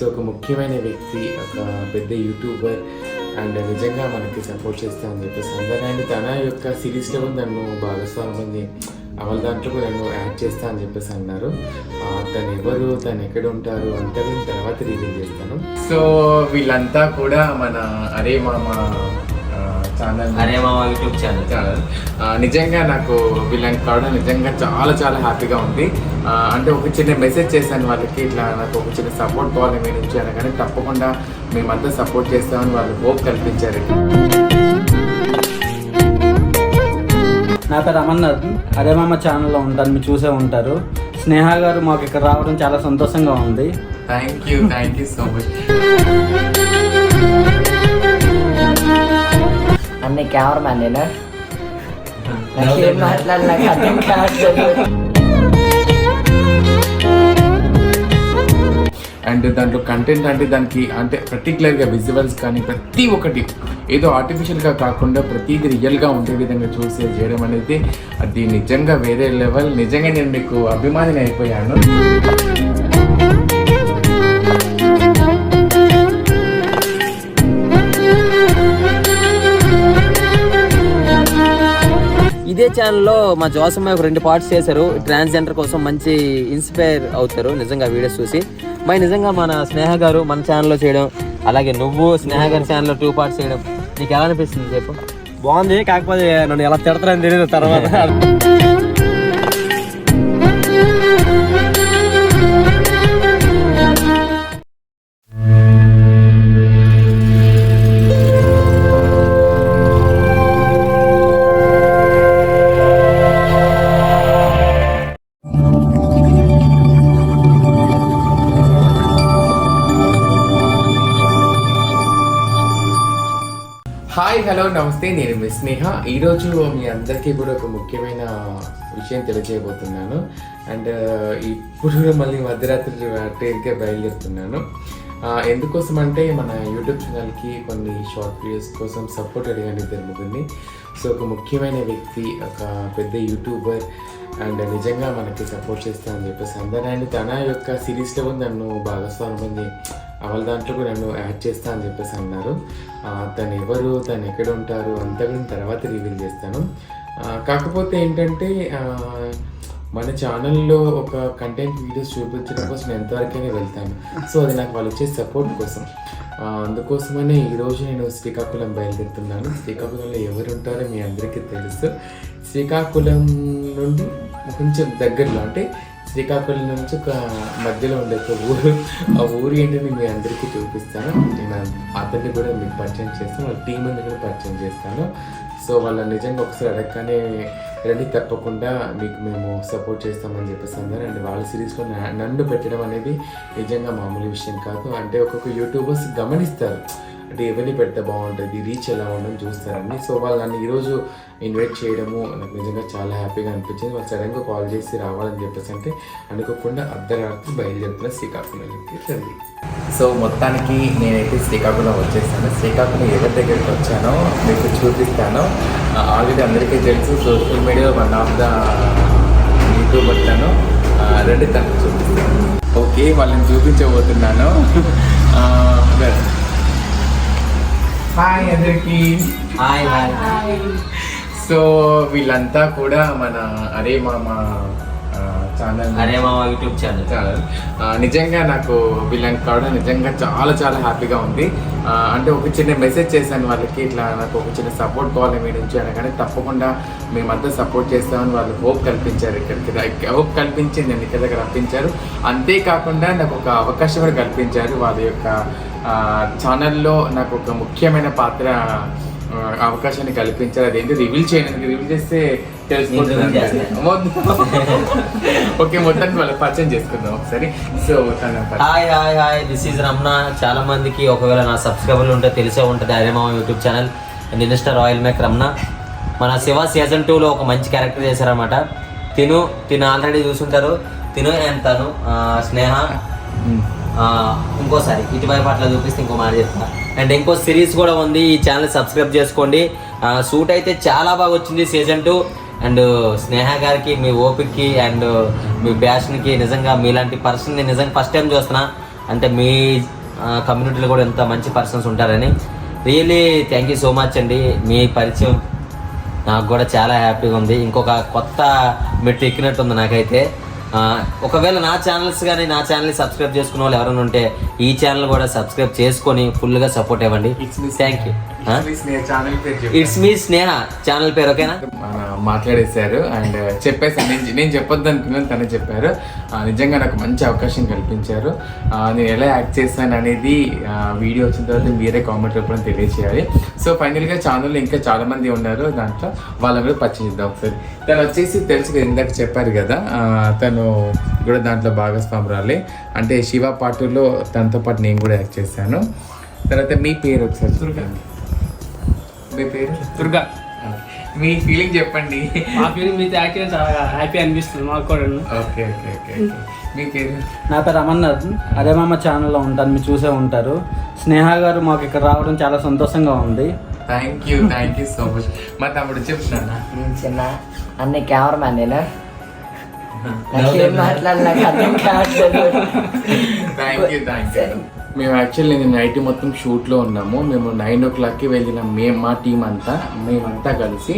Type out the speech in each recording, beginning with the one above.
So ఒక ముఖ్యమైన వ్యక్తి ఒక పెద్ద యూట్యూబర్ అండ్ నిజంగా మనకి సపోర్ట్ చేస్తా అని చెప్పేసి అందరూ అండ్ తన యొక్క సిరీస్లో కూడా నన్ను భాగస్వామి అమల దాంట్లో కూడా నన్ను యాడ్ చేస్తా అని చెప్పేసి అన్నారు. తను ఎవరు తను ఎక్కడ ఉంటారు అంతా నేను తర్వాత రివీల్ చేస్తాను. సో వీళ్ళంతా కూడా మన అరే మామ ఛానల్. అరే యూట్యూబ్ ఛానల్. ఛానల్. నిజంగా నాకు వీళ్ళని కావడం నిజంగా చాలా చాలా హ్యాపీగా ఉంది. అంటే ఒక చిన్న మెసేజ్ చేశాను వాళ్ళకి ఇట్లా నాకు ఒక చిన్న సపోర్ట్ కావాలి మీ నుంచి అనగానే తప్పకుండా మేమంతా సపోర్ట్ చేస్తామని వాళ్ళు హోప్ కల్పించారు. నా పేరు అమర్నాథ్ అరే మామ ఛానల్లో ఉంటాను మీరు చూసే ఉంటారు. స్నేహ గారు మాకు ఇక్కడ రావడం చాలా సంతోషంగా ఉంది. Thank you thank you so much cameraman నేను నాకేం మాట్లాడి నాకు అర్థం కావట్లేదు అండ్ దాంట్లో కంటెంట్ అంటే దానికి అంటే పర్టికులర్గా విజువల్స్ కానీ ప్రతి ఒక్కటి ఏదో ఆర్టిఫిషియల్గా కాకుండా ప్రతిదీ రియల్గా ఉండే విధంగా చూసి చేయడం అనేది అది నిజంగా వేరే లెవెల్ నిజంగా నేను మీకు అభిమానిని అయిపోయాను. ఇదే ఛానల్లో మా జోసమ్మ ఒక రెండు పార్ట్స్ చేశారు. ట్రాన్స్జెండర్ కోసం మంచి ఇన్స్పైర్ అవుతారు. నిజంగా వీడియోస్ చూసి. మరి నిజంగా మన స్నేహ గారు మన ఛానల్లో చేయడం అలాగే నువ్వు స్నేహ గారి ఛానల్లో టూ పార్ట్స్ చేయడం నీకు ఎలా అనిపిస్తుంది చెప్పు? బాగుంది. కాకపోతే నన్ను ఎలా తిడతారని తెలియదు తర్వాత. హాయ్ హలో నమస్తే. నేను మీ స్నేహ. ఈరోజు మీ అందరికీ కూడా ఒక ముఖ్యమైన విషయం తెలియజేయబోతున్నాను. అండ్ ఇప్పుడు కూడా మళ్ళీ మధ్యరాత్రి ట్రైన్కే బయలుదేరుతున్నాను. ఎందుకోసం అంటే మన యూట్యూబ్ ఛానల్కి కొన్ని షార్ట్ వీడియోస్ కోసం సపోర్ట్ అడిగాను ఇద్దరు ముగ్గురిని. సో ఒక ముఖ్యమైన వ్యక్తి ఒక పెద్ద యూట్యూబర్ అండ్ నిజంగా మనకి సపోర్ట్ చేస్తా అని చెప్పేసి అందరూ అండ్ తన యొక్క సిరీస్లో నన్ను భాగస్వామ్యం అవల దాంట్లో కూడా నన్ను యాడ్ చేస్తా అని చెప్పేసి అన్నారు. తను ఎవరు తను ఎక్కడ ఉంటారు అంతా కూడా నేను తర్వాత రివీల్ చేస్తాను. కాకపోతే ఏంటంటే మన ఛానల్లో ఒక కంటెంట్ వీడియోస్ చూపించడం కోసం నేను ఎంతవరకైనా వెళ్తాను. సో అది నాకు వాళ్ళు ఇచ్చే సపోర్ట్ కోసం. అందుకోసమనే ఈరోజు నేను శ్రీకాకుళం బయలుదేరుతున్నాను. శ్రీకాకుళంలో ఎవరు ఉంటారో మీ అందరికీ తెలుసు. శ్రీకాకుళం నుండి కొంచెం దగ్గరలో అంటే శ్రీకాకుళం నుంచి ఒక మధ్యలో ఉండే ఒక ఊరు. ఆ ఊరు ఏంటని మీ అందరికీ చూపిస్తాను. నేను అతన్ని కూడా మీకు పరిచయం చేస్తాను. వాళ్ళ టీం అని కూడా పరిచయం చేస్తాను. సో వాళ్ళ నిజంగా ఒకసారి అడగగానే రండి తప్పకుండా మీకు మేము సపోర్ట్ చేస్తామని చెప్పేసి అన్నారు. అండ్ వాళ్ళ సిరీస్లో నన్ను పెట్టడం అనేది నిజంగా మామూలు విషయం కాదు. అంటే ఒక్కొక్క యూట్యూబర్స్ గమనిస్తారు. అంటే ఎవరిని పెడితే బాగుంటుంది రీచ్ ఎలా ఉండడం చూస్తారండి. సో వాళ్ళు నన్ను ఈరోజు ఇన్వైట్ చేయడము నాకు నిజంగా చాలా హ్యాపీగా అనిపించింది. వాళ్ళు సడన్గా కాల్ చేసి రావాలని చెప్పేసి అంటే అనుకోకుండా అర్ధరాత్రి బయలుదేరుతున్న శ్రీకాకుళంకి రండి. సో మొత్తానికి నేనైతే శ్రీకాకుళం వచ్చేసాను. శ్రీకాకుళం ఎవరి దగ్గరికి వచ్చానో మీకు చూపిస్తాను. ఆల్రెడీ అందరికీ తెలుసు social media one of the YouTuber తను రెండు తను చూపిస్తాను. ఓకే వాళ్ళని చూపించబోతున్నాను. హాయ్ అందరికీ హాయ్ హాయ్ సో వీళ్ళంతా కూడా మన అరే మామ ఛానల్ అరే మా యూట్యూబ్ ఛానల్ ఛానల్ నిజంగా నాకు వీళ్ళని కావడం నిజంగా చాలా చాలా హ్యాపీగా ఉంది. అంటే ఒక చిన్న మెసేజ్ చేశాను వాళ్ళకి ఇట్లా నాకు ఒక చిన్న సపోర్ట్ కావాలి మీ నుంచి అనగానే తప్పకుండా మేమంతా సపోర్ట్ చేస్తామని వాళ్ళు హోప్ కల్పించారు ఇక్కడికి. హోప్ కల్పించి నన్ను ఇక్కడ దగ్గర రప్పించారు. అంతేకాకుండా నాకు ఒక అవకాశం కూడా కల్పించారు వాళ్ళ యొక్క ఛానల్లో నాకు ఒక ముఖ్యమైన పాత్ర అవకాశాన్ని కల్పించారు. అదేంటి? రివీల్ చేయడానికి. రివీల్ చేస్తే ఓకే మొత్తానికి వాళ్ళకి పరిచయం చేసుకుందాం ఒకసారి. So. Hi hi hi. This is Ramana. చాలా మందికి ఒకవేళ నా సబ్స్క్రైబర్లు ఉంటే తెలిసే ఉంటుంది. అరే మామ YouTube channel and Insta royal make Ramana. మన శివ సీజన్ టూలో ఒక మంచి క్యారెక్టర్ చేశారనమాట తిను తిను ఆల్రెడీ చూసుంటారు. తిను అండ్ తను స్నేహ. ఇంకోసారి ఇటువైపు అట్లా చూపిస్తే ఇంకో మాట చెప్తా. అండ్ ఇంకో సిరీస్ కూడా ఉంది ఈ ఛానల్ సబ్స్క్రైబ్ చేసుకోండి. సూట్ అయితే చాలా బాగా వచ్చింది సీజన్ టూ. అండ్ స్నేహ గారికి మీ ఓపిక్కి అండ్ మీ ప్యాషన్కి నిజంగా మీలాంటి నేను నిజంగా ఫస్ట్ టైం చూస్తున్నా. అంటే మీ కమ్యూనిటీలో కూడా ఎంత మంచి పర్సన్స్ ఉంటారని. Really thank you so much అండి. మీ పరిచయం నాకు కూడా చాలా హ్యాపీగా ఉంది. ఇంకొక కొత్త మెట్టు ఎక్కినట్టుంది నాకైతే. ఒకవేళ నా ఛానల్స్ కానీ నా ఛానల్ని సబ్స్క్రైబ్ చేసుకున్న వాళ్ళు ఎవరైనా ఉంటే ఈ ఛానల్ కూడా సబ్స్క్రైబ్ చేసుకొని ఫుల్గా సపోర్ట్ ఇవ్వండి. థ్యాంక్ యూ ఛానల్ పేరు చెప్పు. ఇట్స్ మీ స్నేహ ఛానల్ పేరు ఓకేనా మాట్లాడేశారు అండ్ చెప్పేసి నేను నేను చెప్పొద్దు అనుకున్నాను తనే చెప్పారు. నిజంగా నాకు మంచి అవకాశం కల్పించారు. నేను ఎలా యాక్ట్ చేస్తాను అనేది వీడియో వచ్చిన తర్వాత మీరే కామెంట్ రూపంలో తెలియజేయాలి సో ఫైనల్గా ఛానల్లో ఇంకా చాలా మంది ఉన్నారు. దాంట్లో వాళ్ళని కూడా ఒకసారి. తను వచ్చేసి తెలుసు ఇందాక చెప్పారు కదా. తను కూడా దాంట్లో భాగస్వామురాలి. అంటే శివ పాటలో తనతో పాటు నేను కూడా యాక్ట్ చేశాను. తర్వాత మీ పేరు ఒకసారి చూడండి మీ పేరు? దుర్గా. మీ ఫీలింగ్ చెప్పండి. మా ఫీలింగ్ మీతో చేయడం చాలా హ్యాపీ అనిపిస్తుంది మాకు కూడా ఓకే ఓకే ఓకే మీ పేరు? నా పేరు అమర్నాథ్ అదే మామ ఛానల్లో ఉంటాను మీరు చూసే ఉంటారు. స్నేహ గారు మాకు ఇక్కడ రావడం చాలా సంతోషంగా ఉంది. Thank you thank you so much మా తమ్ముడు చెప్తున్నా నేను చిన్న అన్ని కెమెరామ్యాన్ నేను నాకేం మాట్లాడాలి నాకు అర్థం కావట్లేదు థ్యాంక్ యూ థ్యాంక్ యూ మేము యాక్చువల్లీ నేను నైట్ మొత్తం షూట్లో ఉన్నాము. మేము నైన్ ఓ క్లాక్కి వెళ్ళిన మేము మా టీం అంతా మేమంతా కలిసి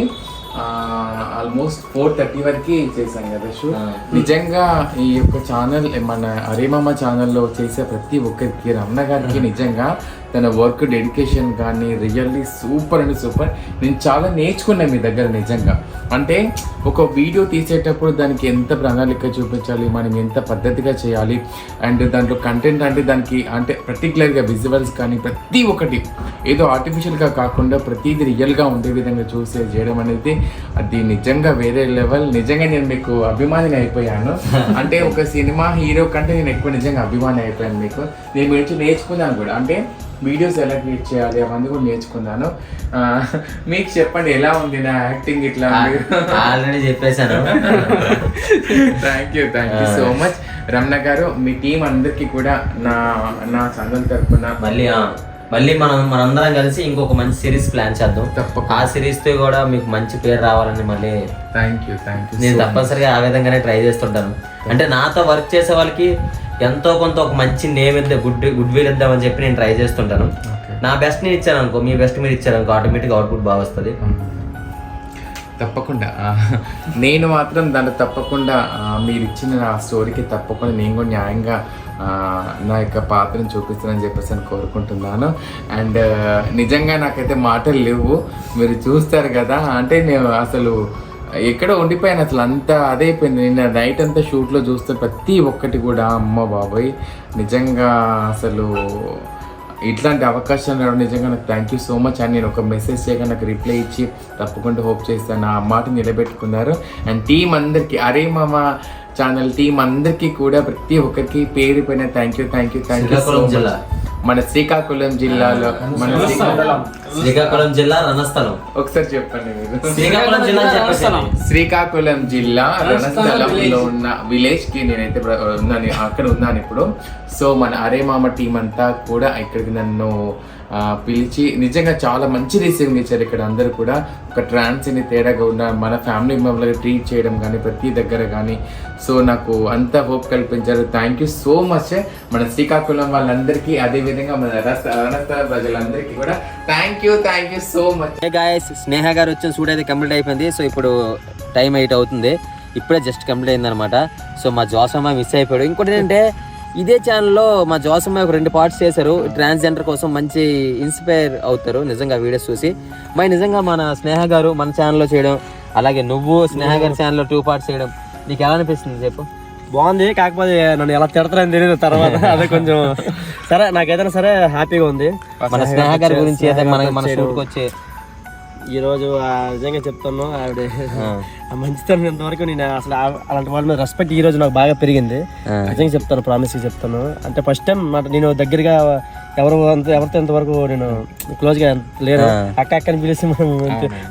ఆల్మోస్ట్ ఫోర్ థర్టీ వరకు చేశాం కదా షూట్ నిజంగా ఈ యొక్క ఛానల్ మన అరేమామ ఛానల్లో చేసే ప్రతి ఒక్కరికి రమణ గారికి నిజంగా తన వర్క్ డెడికేషన్ కానీ రియల్లీ సూపర్ అండ్ సూపర్ నేను చాలా నేర్చుకున్నాను మీ దగ్గర నిజంగా. అంటే ఒక వీడియో తీసేటప్పుడు దానికి ఎంత ప్రణాళిక చూపించాలి మనం ఎంత పద్ధతిగా చేయాలి అండ్ దాంట్లో కంటెంట్ అంటే దానికి అంటే పర్టికులర్గా విజువల్స్ కానీ ప్రతి ఒక్కటి ఏదో ఆర్టిఫిషియల్గా కాకుండా ప్రతిదీ రియల్గా ఉండే విధంగా చూసే చేయడం అనేది అది నిజంగా వేరే లెవెల్ నిజంగా నేను మీకు అభిమానిని అయిపోయాను. అంటే ఒక సినిమా హీరో కంటే నేను ఎక్కువ నిజంగా అభిమాని అయిపోయాను మీకు. నేను మీ నుంచి నేర్చుకున్నాను కూడా. అంటే వీడియోస్ ఎలా క్రియేట్ చేయాలి అవన్నీ కూడా నేర్చుకున్నాను. మీకు చెప్పండి ఎలా ఉంది నా యాక్టింగ్ ఇట్లా? ఆల్రెడీ చెప్పేశాను thank you thank you so much Ramana గారు మీ టీం అందరికీ కూడా నా నా సంఘం తరపున మళ్ళీ మళ్ళీ మనం మనందరం కలిసి ఇంకొక మంచి సిరీస్ ప్లాన్ చేద్దాం. ఆ సిరీస్తో కూడా మీకు మంచి పేరు రావాలని మళ్ళీ థ్యాంక్ యూ థ్యాంక్ యూ నేను తప్పనిసరిగా ఆ విధంగానే ట్రై చేస్తుంటాను. అంటే నాతో వర్క్ చేసే వాళ్ళకి ఎంతో కొంత ఒక మంచి నేమ్ ఇద్దాం గుడ్ గుడ్ విల్ ఇద్దామని చెప్పి నేను ట్రై చేస్తుంటాను. నా బెస్ట్ నేను ఇచ్చాను అనుకో మీ బెస్ట్ మీరు ఇచ్చారు అనుకో ఆటోమేటిక్ అవుట్పుట్ బాగా వస్తుంది. తప్పకుండా. ఆ, నేను మాత్రం దాన్ని తప్పకుండా మీరు ఇచ్చిన నా స్టోరీకి తప్పకుండా నేను కూడా న్యాయంగా నా యొక్క పాత్రను చూపిస్తానని చెప్పేసి అని కోరుకుంటున్నాను. అండ్ నిజంగా నాకైతే మాటలు లేవు. మీరు చూస్తారు కదా అంటే నేను అసలు ఎక్కడో ఉండిపోయాను అసలు. అంతా అదే అయిపోయింది నిన్న నైట్ అంతా షూట్లో చూస్తే ప్రతి ఒక్కటి కూడా అమ్మ బాబాయ్. నిజంగా అసలు ఇట్లాంటి అవకాశం రావడం నిజంగా నాకు థ్యాంక్ యూ సో మచ్ అని నేను ఒక మెసేజ్ చేయగా నాకు రిప్లై ఇచ్చి తప్పకుండా హోప్ చేస్తాను ఆ మాట నిలబెట్టుకున్నారు. అండ్ టీం అందరికీ అరే మామ ఛానల్ టీం అందరికీ కూడా ప్రతి ఒక్కరికి పేరు పైన thank you thank you thank you so జిల్లా. మన శ్రీకాకుళం జిల్లాలో మన శ్రీకాకుళం. శ్రీకాకుళం. జిల్లా రణస్థలం. ఒకసారి చెప్పండి మీరు. శ్రీకాకుళం జిల్లా శ్రీకాకుళం జిల్లా రణస్థలంలో ఉన్న విలేజ్కి నేనైతే ఉన్నాను అక్కడ ఉన్నాను ఇప్పుడు. సో మన అరే మామ టీం అంతా కూడా ఇక్కడికి నన్ను పిలిచి నిజంగా చాలా మంచి రిసీవింగ్ ఇచ్చారు ఇక్కడ అందరూ కూడా. ఒక ట్రాన్స్ అని తేడాగా ఉన్న మన ఫ్యామిలీ మెంబర్గా ట్రీట్ చేయడం కానీ ప్రతి దగ్గర కానీ. సో నాకు అంత హోప్ కల్పించారు. థ్యాంక్ యూ సో మచ్ మన శ్రీకాకుళం వాళ్ళందరికీ అదేవిధంగా మన రణ- రణస్థల ప్రజలందరికీ కూడా thank you thank you so much guys Sneha గారు వచ్చిన షూట్ అయితే కంప్లీట్ అయిపోయింది. సో ఇప్పుడు టైం ఎయిట్ అవుతుంది. ఇప్పుడే జస్ట్ కంప్లీట్ అయిందనమాట సో మా జోసమ్మ మిస్ అయిపోయాడు. ఇంకోటి ఏంటంటే ఇదే ఛానల్లో మా జోసమ్మ ఒక రెండు పార్ట్స్ చేశారు. ట్రాన్స్జెండర్ కోసం మంచి ఇన్స్పైర్ అవుతారు. నిజంగా వీడియోస్ చూసి. మరి నిజంగా మన స్నేహ గారు మన ఛానల్లో చేయడం అలాగే నువ్వు స్నేహ గారి ఛానల్లో టూ పార్ట్స్ చేయడం నీకు ఎలా అనిపిస్తుంది చెప్పు? బాగుంది. కాకపోతే నన్ను ఎలా తిడతారని తెలియదు తర్వాత. అదే కొంచెం సరే నాకేదైనా సరే హ్యాపీగా ఉంది. మన స్నేహ గారి గురించి మన మన షూట్కి వచ్చి ఈ రోజు ఆ నిజంగా చెప్తాను. ఆవిడ ఆ. మంచితనం ఇంతవరకు నేను అసలు అలాంటి వాళ్ళ మీద రెస్పెక్ట్ ఈ రోజు నాకు బాగా పెరిగింది. నిజంగా చెప్తాను ప్రామిస్ చెప్తాను. అంటే ఫస్ట్ టైం నేను దగ్గరగా ఎవరు అంత ఎవరితో ఇంతవరకు నేను క్లోజ్గా లేను. అక్క అక్కని పిలిచి మనం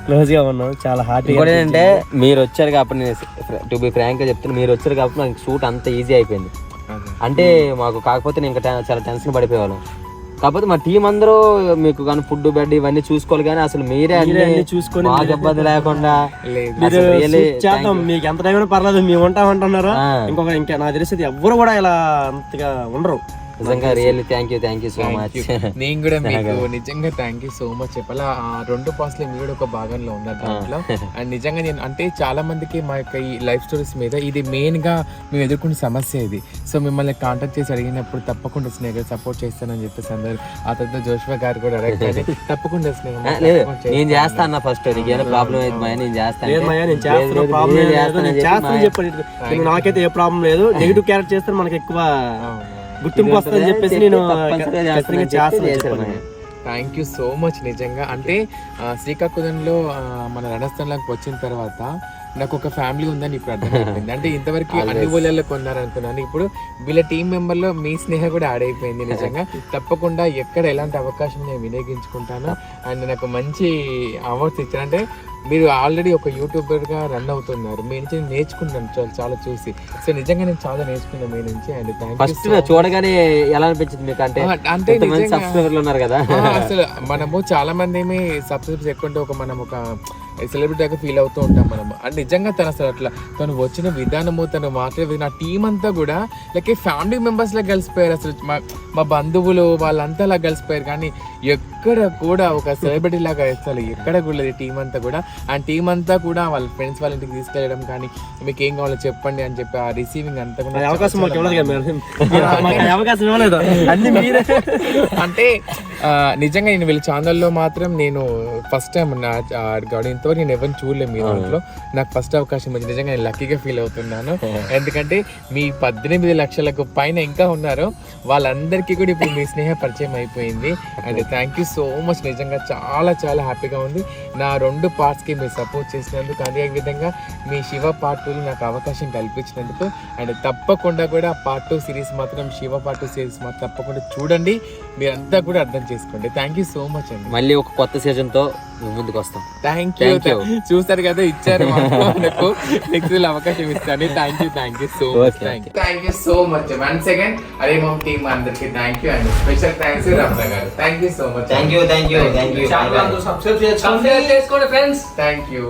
క్లోజ్గా ఉన్నాం. చాలా హ్యాపీగా ఇంకోటి ఏంటంటే మీరు వచ్చారు కాబట్టి నేను టు బి ఫ్రాంక్గా చెప్తాను మీరు వచ్చారు కాబట్టి నాకు షూట్ అంత ఈజీ అయిపోయింది. అంటే మాకు కాకపోతే నేను ఇంకా చాలా టెన్షన్ పడిపోయేవాళ్ళం. కాకపోతే మా టీం అందరూ మీకు కానీ ఫుడ్ బెడ్ ఇవన్నీ చూసుకోవాలి కానీ అసలు మీరే అన్ని చూసుకొని మాకు ఇబ్బంది లేకుండా చేద్దాం. మీకు ఎంత టైం పర్లేదు మేము ఉంటాం అంటున్నారు ఆ. ఇంకొక ఇంకా నాకు తెలిసి ఎవ్వరు కూడా ఇలా అంతగా ఉండరు. నిజంగా really thank you thank you so much. నేను కూడా మీకు నిజంగా థ్యాంక్ యూ సో మచ్ చెప్పాలా? ఆ రెండు పాస్లు మీరు కూడా ఒక భాగంలో ఉన్నారు దాంట్లో. అండ్ నిజంగా నేను అంటే చాలా మందికి మా యొక్క ఈ లైఫ్ స్టోరీస్ మీద ఇది మెయిన్గా మేము ఎదుర్కొన్న సమస్య ఇది. సో మిమ్మల్ని కాంటాక్ట్ చేసి అడిగినప్పుడు తప్పకుండా స్నేహ సపోర్ట్ చేస్తానని చెప్పేసి అందరు ఆ తర్వాత జోష్వా గారు కూడా అడగండి తప్పకుండా తప్పకుండా నేను చేస్తా అన్న ఫస్ట్ నీకు ఏమైనా ప్రాబ్లం అయితే మాయ నేను చేస్తాను లేదు మాయా నేను చేస్తున్నా ప్రాబ్లం లేదు నేను చేస్తాను చెప్పండి. నేను నాకైతే ఏ ప్రాబ్లం లేదు నెగిటివ్ క్యారెక్టర్ చేస్తే మనకి ఎక్కువ గుర్తింపు వస్తుందని చెప్పేసి నేను ఖచ్చితంగా చేస్తాను చెప్పాను. థ్యాంక్ యూ సో మచ్ నిజంగా. అంటే శ్రీకాకుళంలో మన రణస్థలంలోకి వచ్చిన తర్వాత నాకు ఒక ఫ్యామిలీ ఉందని ఇప్పుడు అర్థమైపోయింది. అంటే ఇంతవరకు అన్ని ఊళ్ళల్లో కొన్నారు అనుకున్నాను. ఇప్పుడు వీళ్ళ టీం మెంబర్లో మీ స్నేహ కూడా యాడ్ అయిపోయింది నిజంగా. తప్పకుండా ఎక్కడ ఎలాంటి అవకాశం నేను వినియోగించుకుంటాను అండ్ నాకు మంచి అవార్డ్స్ ఇచ్చారు. అంటే మీరు ఆల్రెడీ ఒక యూట్యూబర్గా రన్ అవుతున్నారు. మీ నుంచి నేను నేర్చుకున్నాను చాలా చాలా చూసి. సో నిజంగా నేను చాలా నేర్చుకున్నాను మీ నుంచి అండ్ థ్యాంక్ ఫస్ట్ చూడగానే ఎలా అనిపించింది మీకు? అంటే అంటే సబ్స్క్రైబర్లు ఉన్నారు కదా. అసలు మనము చాలా మంది ఏమి సబ్స్క్రైబర్స్ ఎక్కువ ఒక మనం ఒక సెలబ్రిటీగా ఫీల్ అవుతూ ఉంటాం మనము అండ్ నిజంగా తను అసలు అట్లా తను వచ్చిన విధానము తను మాట్లాడే నా టీం అంతా కూడా లైక్ ఫ్యామిలీ మెంబర్స్ లా కలిసిపోయారు అసలు. మా మా బంధువులు వాళ్ళంతా అలా కలిసిపోయారు. కానీ ఎక్కడ కూడా ఒక సెలబ్రిటీ లాగా అసలు ఎక్కడ కూడా లేదు టీం అంతా కూడా. ఆ టీం అంతా కూడా వాళ్ళ ఫ్రెండ్స్ వాళ్ళ ఇంటికి తీసుకెళ్ళడం కానీ మీకు ఏం కావాలో చెప్పండి అని చెప్పి ఆ రిసీవింగ్ అంతా కూడా అవకాశం అంటే నిజంగా నేను వీళ్ళ ఛానల్లో మాత్రం నేను ఫస్ట్ టైం నా గౌడ ఇంతవరకు నేను ఎవరిని చూడలేదు మీ దాంట్లో. నాకు ఫస్ట్ అవకాశం వచ్చింది. నిజంగా నేను లక్కీగా ఫీల్ అవుతున్నాను. ఎందుకంటే మీ పద్దెనిమిది లక్షలకు పైన ఇంకా ఉన్నారు. వాళ్ళందరికీ కూడా ఇప్పుడు మీ స్నేహ పరిచయం అయిపోయింది. And thank you so much నిజంగా చాలా చాలా హ్యాపీగా ఉంది. నా రెండు పార్ట్స్కి మీరు సపోర్ట్ చేసినందుకు అదే విధంగా మీ శివ పార్ట్ టూలో నాకు అవకాశం కల్పించినందుకు. అండ్ తప్పకుండా కూడా పార్ట్ టూ సిరీస్ మాత్రం శివ పార్ట్ టూ సిరీస్ మాత్రం తప్పకుండా చూడండి. మీరంతా కూడా అర్థం చేసుకోండి. థ్యాంక్ యూ సో మచ్ అండి. మళ్ళీ ఒక కొత్త సీజన్తో మేము ముందుకు వస్తాం. Thank you Thank you. చూసారు కదా ఇచ్చారు మాకు. మనకు నెక్స్ట్ అవకాశం ఇస్తాను. Thank you thank you so much thank you thank you so much once again అరే మమ్ టీమ్ అందరికి thank you and special thanks Ramana garu. Thank you so much thank you thank you thank you subscribe చేసుకోండి friends thank you